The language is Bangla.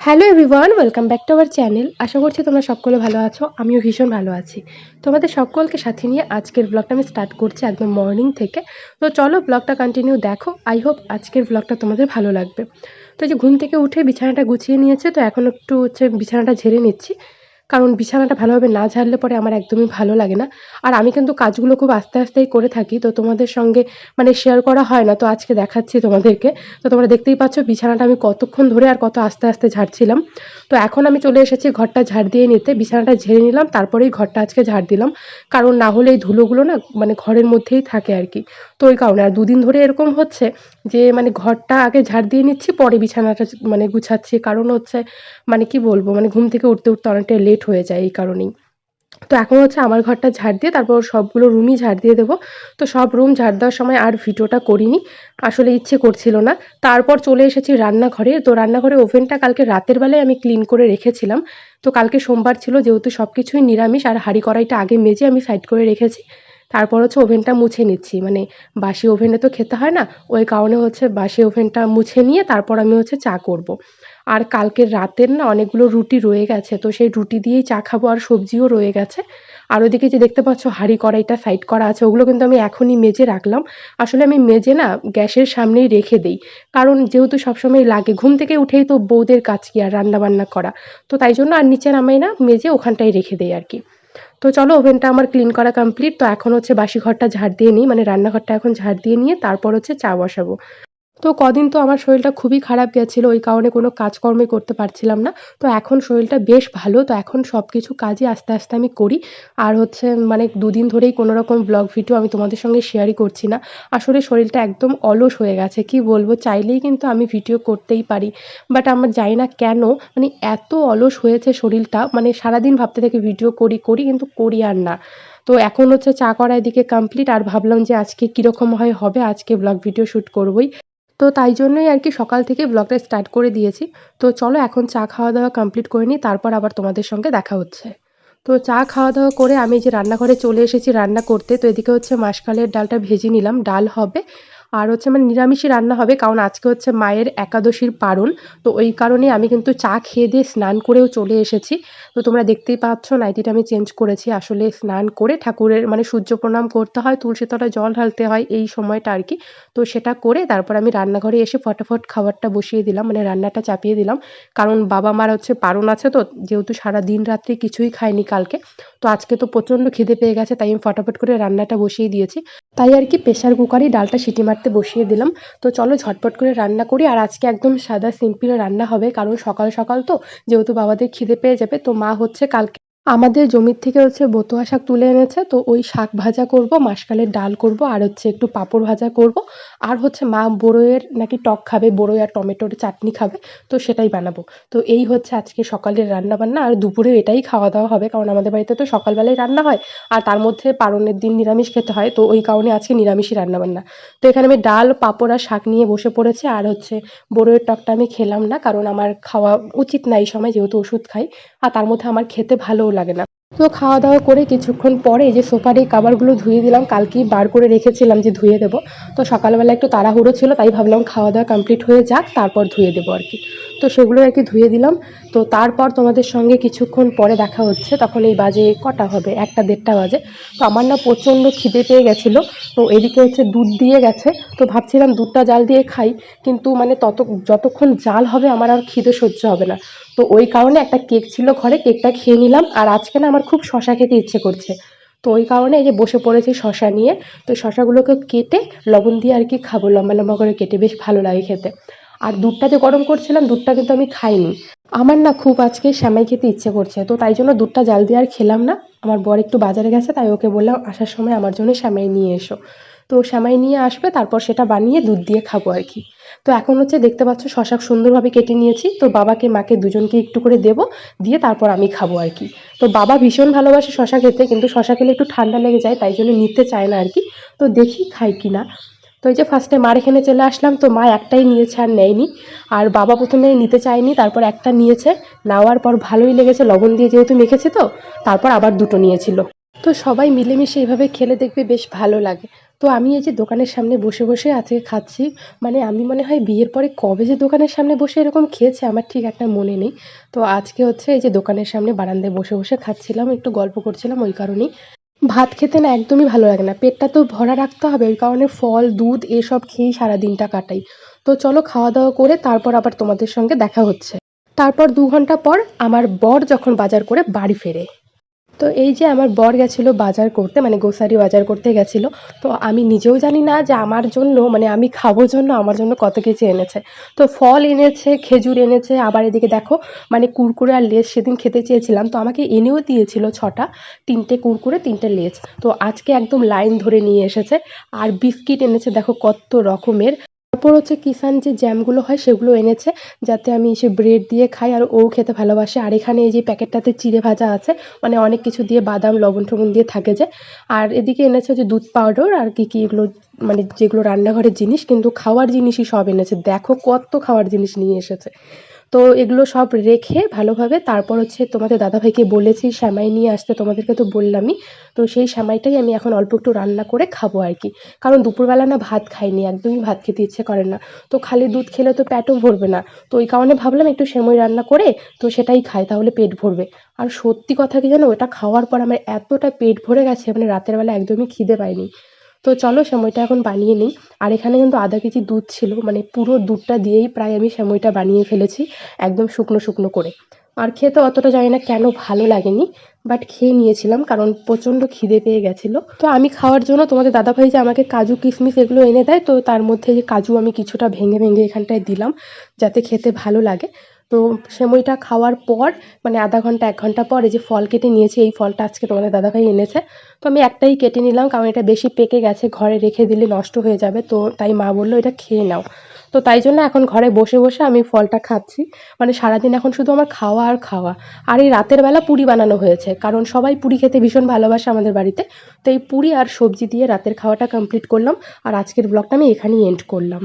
Hello everyone welcome back to our channel আশা করছি তোমরা সকলে ভালো আছো, আমিও ভীষণ ভালো আছি। তোমাদের সকলকে সাথে নিয়ে আজকের ব্লগটা আমি স্টার্ট করছি একদম মর্নিং থেকে। তো চলো ব্লগটা কন্টিনিউ দেখো আই হোপ আজকের ব্লগটা তোমাদের ভালো লাগবে। তো যে ঘুম থেকে উঠে বিছানাটা গুছিয়ে নিয়েছে, তো এখন একটু হচ্ছে বিছানাটা ঝেড়ে নিচ্ছি। কারণ বিছানাটা ভালোভাবে না ঝাড়লে পরে আমার একদমই ভালো লাগে না। আর আমি কিন্তু কাজগুলো খুব আস্তে আস্তেই করে থাকি, তো তোমাদের সঙ্গে মানে শেয়ার করা হয় না, তো আজকে দেখাচ্ছি তোমাদেরকে। তো তোমরা দেখতেই পাচ্ছ বিছানাটা আমি কতক্ষণ ধরে আর কত আস্তে আস্তে ঝাড়ছিলাম। তো এখন আমি চলে এসেছি ঘরটা ঝাড় দিয়ে নিতে। বিছানাটা ঝেড়ে নিলাম, তারপরেই ঘরটা আজকে ঝাড় দিলাম। কারণ না হলে এই ধুলোগুলো না মানে ঘরের মধ্যেই থাকে আর কি। তো ওই কারণে আর দুদিন ধরে এরকম হচ্ছে যে মানে ঘরটা আগে ঝাড় দিয়ে নিচ্ছি, পরে বিছানাটা মানে গুছাচ্ছি। কারণ হচ্ছে মানে কি বলব মানে ঘুম থেকে উঠতে উঠতে অনেকটাই লেট হয়ে যায় এই কারণেই। তো এখন হচ্ছে আমার ঘরটা ঝাড় দিয়ে তারপর সবগুলো রুমই ঝাড় দিয়ে দেবো। তো সব রুম ঝাড় দেওয়ার সময় আর ভিডিওটা করিনি, আসলে ইচ্ছে করছিল না। তারপর চলে এসেছি রান্নাঘরে, তো রান্নাঘরে ওভেনটা কালকে রাতের বেলায় আমি ক্লিন করে রেখেছিলাম। তো কালকে সোমবার ছিল, যেহেতু সব কিছুই নিরামিষ আর হাঁড়ি কড়াইটা আগে মেজে আমি সাইড করে রেখেছি। তারপর হচ্ছে ওভেনটা মুছে নিচ্ছি মানে বাসি ওভেনে তো খেতে হয় না, ওই কারণে হচ্ছে বাসি ওভেনটা মুছে নিয়ে তারপর আমি হচ্ছে চা করব। আর কালকের রাতের না অনেকগুলো রুটি রয়ে গেছে, তো সেই রুটি দিয়েই চা খাব আর সবজিও রয়ে গেছে। আর ওদিকে যে দেখতে পাচ্ছ হাঁড়ি কড়াইটা সাইড করা আছে, ওগুলো কিন্তু আমি এখনই মেজে রাখলাম। আসলে আমি মেজে না গ্যাসের সামনেই রেখে দিই, কারণ যেহেতু সবসময় লাগে, ঘুম থেকে উঠেই তো বউদের কাজ কি আর রান্নাবান্না করা। তো তাই জন্য আর নিচে নামাই না মেজে ওখানটাই রেখে দেই আর কি। তো চলো ওভেনটা আমার ক্লিন করা কমপ্লিট, তো এখন হচ্ছে বাসি ঘরটা ঝাড় দিয়ে নিই মানে রান্নাঘরটা এখন ঝাড় দিয়ে নিয়ে তারপর হচ্ছে চা বসাবো। তো কদিন তো আমার শরীরটা খুবই খারাপ গেছিল, ওই কারণে কোনো কাজকর্মই করতে পারছিলাম না। তো এখন শরীরটা বেশ ভালো, তো এখন সব কিছু কাজই আস্তে আস্তে আমি করি। আর হচ্ছে মানে দুদিন ধরেই কোনো রকম ব্লগ ভিডিও আমি তোমাদের সঙ্গে শেয়ারই করছি না। আসলে শরীরটা একদম অলস হয়ে গেছে, কি বলব? চাইলেই কিন্তু আমি ভিডিও করতেই পারি। বাট আমার জানি না কেন মানে এত অলস হয়েছে শরীরটা মানে সারাদিন ভাবতে থাকি ভিডিও করি করি কিন্তু করি আর না। তো এখন হচ্ছে চা করা এদিকে কমপ্লিট আর ভাবলাম যে আজকে কীরকম হয়, হবে? আজকে ব্লগ ভিডিও শ্যুট করবই। তো তাই জন্যই আর কি সকাল থেকে ব্লগটা স্টার্ট করে দিয়েছি। তো চলো এখন চা খাওয়া দাওয়া কমপ্লিট করে নিই, তারপর আবার তোমাদের সঙ্গে দেখা হচ্ছে। তো চা খাওয়া দাওয়া করে আমি যে রান্নাঘরে চলে এসেছি রান্না করতে, তো এদিকে হচ্ছে মাসকালের ডালটা ভেজে নিলাম। ডাল হবে আর হচ্ছে মানে নিরামিষই রান্না হবে, কারণ আজকে হচ্ছে মায়ের একাদশীর পারণ। তো ওই কারণে আমি কিন্তু চা খেয়ে দিয়ে স্নান করেও চলে এসেছি। তো তোমরা দেখতেই পাচ্ছ নাইটিটা আমি চেঞ্জ করেছি। আসলে স্নান করে ঠাকুরের মানে সূর্য প্রণাম করতে হয়, তুলসী তলায় জল ঢালতে হয়, এই সময়টা আর কি। তো সেটা করে তারপর আমি রান্নাঘরে এসে ফটাফট খাবারটা বসিয়ে দিলাম মানে রান্নাটা চাপিয়ে দিলাম। কারণ বাবা মার হচ্ছে পারণ আছে তো, যেহেতু সারা দিন রাত্রি কিছুই খায়নি কালকে। তো আজকে তো প্রচণ্ড খিদে পেয়ে গেছে, তাই আমি ফটাফট করে রান্নাটা বসিয়ে দিয়েছি। তাই আর কি প্রেশার কুকারই ডালটা সিটি মারতে বসিয়ে দিলাম। তো চলো ঝটপট করে রান্না করি, আর আজকে একদম সাদা সিম্পল রান্না হবে, কারণ সকাল সকাল তো যেহেতু বাবাদের খিদে পেয়ে যাবে, তো মা হচ্ছে কালকে আমাদের জমির থেকে হচ্ছে বতুয়া শাক তুলে এনেছে, তো ওই শাক ভাজা করব, মাসকালের ডাল করব, আর হচ্ছে একটু পাঁপড় ভাজা করব। আর হচ্ছে মা বড়ইয়ের নাকি টক খাবে, বড়ই আর টমেটোর চাটনি খাবে, তো সেটাই বানাবো। তো এই হচ্ছে আজকে সকালের রান্না বান্না আর দুপুরে এটাই খাওয়া দাওয়া হবে, কারণ আমাদের বাড়িতে তো সকালবেলায় রান্না হয়, আর তার মধ্যে পারণের দিন নিরামিষ খেতে হয়, তো ওই কারণে আজকে নিরামিষই রান্না বান্না তো এখানে আমি ডাল, পাঁপড় আর শাক নিয়ে বসে পড়েছি, আর হচ্ছে বড়ইয়ের টকটা আমি খেলাম না, কারণ আমার খাওয়া উচিত না এই সময়, যেহেতু ওষুধ খাই, আর তার মধ্যে আমার খেতে ভালোও লাগে না। তো খাওয়া দাওয়া করে কিছুক্ষণ পরে যে সোফার এই কাবারগুলো ধুয়ে দিলাম, কালকেই বার করে রেখেছিলাম যে ধুয়ে দেবো। তো সকালবেলা একটু তাড়াহুড়ো ছিল, তাই ভাবলাম খাওয়া দাওয়া কমপ্লিট হয়ে যাক, তারপর ধুয়ে দেবো আর কি। তো সেগুলো আর কি ধুয়ে দিলাম। তো তারপর তোমাদের সঙ্গে কিছুক্ষণ পরে দেখা হচ্ছে। তখন এই বাজে কটা হবে? একটা দেড়টা বাজে। তো আমার না প্রচণ্ড খিদে পেয়ে গেছিল। তো এদিকে হচ্ছে দুধ দিয়ে গেছে। তো ভাবছিলাম দুধটা জাল দিয়ে খাই। কিন্তু মানে তত যতক্ষণ জাল হবে আমার আর খিদে সহ্য হবে না। তো ওই কারণে একটা কেক ছিল ঘরে। কেকটা খেয়ে নিলাম। আর আজকে না আমার খুব শশা খেতে ইচ্ছে করছে। তো ওই কারণে এই যে বসে পড়েছি শশা নিয়ে। তো শশাগুলোকে কেটে লবণ দিয়ে আর কি খাব। লম্বা লম্বা করে কেটে। বেশ ভালো লাগে খেতে। আর দুধটা যে গরম করছিলাম, দুধটা কিন্তু আমি খাইনি। আমার না খুব আজকে শ্যামাই খেতে ইচ্ছে করছে, তো তাই জন্য দুধটা জাল দিয়ে আর খেলাম না। আমার বর একটু বাজারে গেছে, তাই ওকে বললাম, আসার সময় আমার জন্য শ্যামাই নিয়ে এসো। তো শ্যামাই নিয়ে আসবে, তারপর সেটা বানিয়ে দুধ দিয়ে খাব আর কি। তো এখন হচ্ছে দেখতে পাচ্ছ শশা সুন্দরভাবে কেটে নিয়েছি। তো বাবাকে, মাকে দুজনকে একটু করে দেবো, দিয়ে তারপর আমি খাব আর কি। তো বাবা ভীষণ ভালোবাসে শশা খেতে, কিন্তু শশা খেলে একটু ঠান্ডা লেগে যায়, তাই জন্য নিতে চায় না আর কি। তো দেখি খাই কি না তো এই যে ফার্স্টে মার এখানে চলে আসলাম, তো মা একটাই নিয়েছে আর নেয়নি। আর বাবা প্রথমে নিতে চায়নি, তারপর একটা নিয়েছে। নেওয়ার পর ভালোই লেগেছে, লবণ দিয়ে যেহেতু মেখেছে তো, তারপর আবার দুটো নিয়েছিল। তো সবাই মিলেমিশে এভাবে খেলে দেখবে বেশ ভালো লাগে। তো আমি এই যে দোকানের সামনে বসে বসে আজকে খাচ্ছি মানে আমি মনে হয় বিয়ের পরে কবে যে দোকানের সামনে বসে এরকম খেয়েছে, আমার ঠিক একটা মনে নেই। তো আজকে হচ্ছে এই যে দোকানের সামনে বারান্দায় বসে বসে খাচ্ছিলাম, একটু গল্প করছিলাম ওই কারণেই। ভাত খেতে না একদমই ভালো লাগে না। পেটটা তো ভরা রাখতে হবে, ওই কারণে ফল, দুধ এসব খেয়েই সারা দিনটা কাটাই। তো চলো খাওয়া দাওয়া করে তারপর আবার তোমাদের সঙ্গে দেখা হচ্ছে। তারপর দু ঘণ্টা পর আমার বর যখন বাজার করে বাড়ি ফেরে। তো এই যে আমার বর গেছিল বাজার করতে মানে গোসারি বাজার করতে গেছিল, তো আমি নিজেও জানি না যে আমার জন্য মানে আমি খাব জন্য আমার জন্য কত কিছু এনেছে। তো ফল এনেছে, খেজুর এনেছে, আবার এদিকে দেখো মানে কুরকুরে আর লেস সেদিন খেতে চেয়েছিলাম, তো আমাকে এনেও দিয়েছিল ছটা, তিনটে কুরকুরে, তিনটে লেস তো আজকে একদম লাইন ধরে নিয়ে এসেছে, আর বিস্কিট এনেছে, দেখো কত রকমের। তারপর হচ্ছে কিষান যে জ্যামগুলো হয় সেগুলো এনেছে, যাতে আমি এসে ব্রেড দিয়ে খাই আর ও খেতে ভালোবাসে। আর এখানে এই যে প্যাকেটটাতে চিড়ে ভাজা আছে মানে অনেক কিছু দিয়ে বাদাম, লবণ টবণ দিয়ে থাকে যে। আর এদিকে এনেছে যে দুধ পাউডার আর কি কি এগুলো মানে যেগুলো রান্নাঘরের জিনিস, কিন্তু খাওয়ার জিনিসই সব এনেছে। দেখো কত খাওয়ার জিনিস নিয়ে এসেছে। তো এগুলো সব রেখে ভালোভাবে তারপর হচ্ছে তোমাদের দাদাভাইকে বলেছি, সেমাই নিয়ে আসতে তোমাদেরকে তো বললামই। তো সেই সেমাইটাই আমি এখন অল্প একটু রান্না করে খাব আর কি। কারণ দুপুরবেলা না ভাত খাইনি, একদমই ভাত খেতে ইচ্ছে করে না। তো খালি দুধ খেলে তো পেটও ভরবে না। তো ওই কারণে ভাবলাম একটু সেমই রান্না করে তো সেটাই খাই, তাহলে পেট ভরবে। আর সত্যি কথা কি জানো, ওটা খাওয়ার পর আমার এতটা পেট ভরে গেছে মানে রাতের বেলা একদমই খিদে পাইনি। তো চলো সেমইটা এখন বানিয়ে নিই। আর এখানে কিন্তু আধা কেজি দুধ ছিল মানে পুরো দুধটা দিয়েই প্রায় আমি সেমইটা বানিয়ে ফেলেছি, একদম শুকনো শুকনো করে। আর খেতে অতটা জানি না কেন ভালো লাগেনি বাট খেয়ে নিয়েছিলাম কারণ প্রচণ্ড খিদে পেয়ে গেছিল। তো আমি খাওয়ার জন্য তোমাদের দাদাভাই যে আমাকে কাজু, কিশমিশ এগুলো এনে দেয়, তো তার মধ্যে যে কাজু আমি কিছুটা ভেঙে ভেঙে এখানটায় দিলাম, যাতে খেতে ভালো লাগে। তো সেমইটা খাওয়ার পর মানে আধা ঘণ্টা, এক ঘণ্টা পর এই যে ফল কেটে নিয়েছি, এই ফলটা আজকে তোমাদের দাদাভাই এনেছে। তো আমি একটাই কেটে নিলাম, কারণ এটা বেশি পেকে গেছে, ঘরে রেখে দিলে নষ্ট হয়ে যাবে, তো তাই মা বলল এটা খেয়ে নাও। তো তাই জন্য এখন ঘরে বসে বসে আমি ফলটা খাচ্ছি। মানে সারাদিন এখন শুধু আমার খাওয়া আর খাওয়া। আর এই রাতের বেলা পুরি বানানো হয়েছে, কারণ সবাই পুরি খেতে ভীষণ ভালোবাসে আমাদের বাড়িতে। তো এই পুরি আর সবজি দিয়ে রাতের খাওয়াটা কমপ্লিট করলাম, আর আজকের ব্লগটা আমি এখানেই এন্ড করলাম।